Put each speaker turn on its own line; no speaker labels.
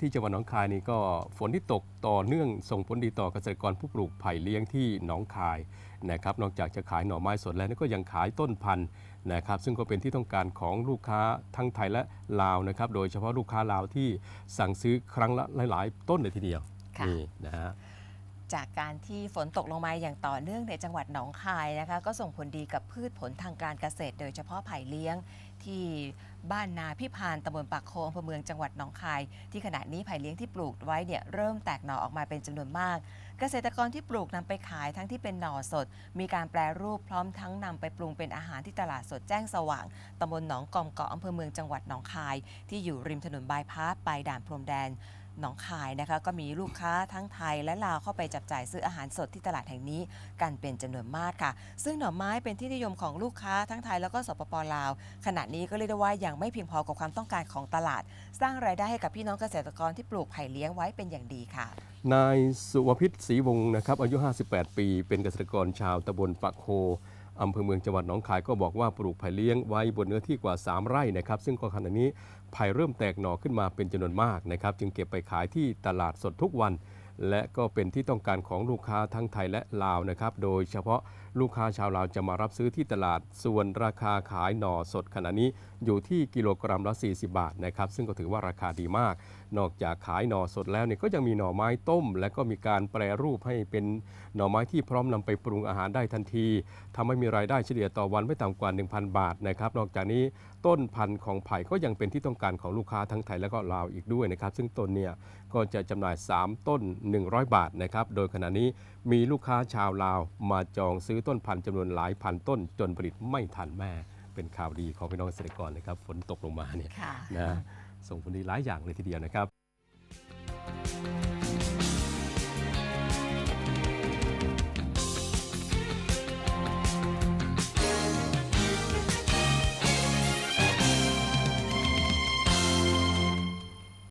ที่จังหวัดหนองคายนี่ก็ฝนที่ตกต่อเนื่องส่งผลดีต่อเกษตรกรผู้ปลูกไผ่เลี้ยงที่หนองคายนะครับนอกจากจะขายหน่อไม้สดแล้วก็ยังขายต้นพันธุ์นะครับซึ่งก็เป็นที่ต้องการของลูกค้าทั้งไทยและลาวนะครับโดยเฉพาะลูกค้าลาวที่สั่งซื้อครั้งละหลาย ๆ ต้นเลยทีเดียว
ค่ะ
นี่นะฮะ
จากการที่ฝนตกลงมาอย่างต่อเนื่องในจังหวัดหนองคายนะคะก็ส่งผลดีกับพืชผลทางการเกษตร โดยเฉพาะไผ่เลี้ยง ที่บ้านนาพิพานตำบลปากโคอำเภอเมืองจังหวัดหนองคาย ที่ขณะนี้ไผ่เลี้ยงที่ปลูกไว้เนี่ยเริ่มแตกหน่อออกมาเป็นจำนวนมาก เกษตรกรที่ปลูกนำไปขายทั้งที่เป็นหน่อสด มีการแปรรูปพร้อมทั้งนำไปปรุงเป็นอาหารที่ตลาดสดแจ้งสว่างตำบลหนองกอมเกาะอำเภอเมืองจังหวัดหนองคาย ที่อยู่ริมถนนบายพาสไปด่านพรมแดน หนองคายนะคะ ก็มีลูกค้าทั้งไทยและลาวเข้าไปจับจ่ายซื้ออาหารสดที่ตลาดแห่งนี้ กันเป็นจำนวนมากค่ะ ซึ่งหน่อไม้เป็นที่นิยมของลูกค้าทั้งไทยแล้วก็สปปลาว ขณะนี้ก็เรียกได้ว่ายังไม่เพียงพอกับความต้องการของตลาด สร้างรายได้ให้กับพี่น้องเกษตรกรที่ปลูกไผ่เลี้ยงไว้เป็นอย่างดีค่ะ
นายสุวพิษศรีวงศ์นะครับอายุ 58 ปี เป็นเกษตรกรชาวตำบลปะโค อำเภอเมืองจังหวัดหนองคายก็บอกว่าปลูกไผ่เลี้ยงไว้บนเนื้อที่กว่า 3 ไร่นะครับ ซึ่งก็ขณะนี้ไผ่เริ่มแตกหน่อขึ้นมาเป็นจำนวนมากนะครับ จึงเก็บไปขายที่ตลาดสดทุกวัน และก็เป็นที่ต้องการของลูกค้าทั้งไทยและลาวนะครับ โดยเฉพาะลูกค้าชาวลาวจะมารับซื้อที่ตลาด ส่วนราคาขายหน่อสดขณะนี้อยู่ที่กิโลกรัมละ 40 บาทนะครับ ซึ่งก็ถือว่าราคาดีมาก นอกจากขายหน่อสดแล้วเนี่ยก็ยังมีหน่อไม้ต้ม และก็มีการแปรรูปให้เป็นหน่อไม้ที่พร้อมนำไปปรุงอาหารได้ทันทีทำให้มีรายได้เฉลี่ยต่อวันไม่ต่ำกว่า 1,000 บาทนะครับ นอกจากนี้ต้นพันธุ์ของไผ่ก็ยังเป็นที่ต้องการของลูกค้าทั้งไทยและก็ลาวอีกด้วยนะครับ ซึ่งต้นเนี่ยก็จะจำหน่าย 3 ต้น100 บาทนะครับ โดยขณะนี้มีลูกค้าชาวลาวมาจองซื้อต้นพันธุ์จำนวนหลายพันต้นจนผลิตไม่ทันแม่ เป็นข่าวดีของพี่น้องเกษตรกรนะครับ ฝนตกลงมาเนี่ย
ค่ะ
นะส่งผลดีหลายอย่างเลยทีเดียวนะครับ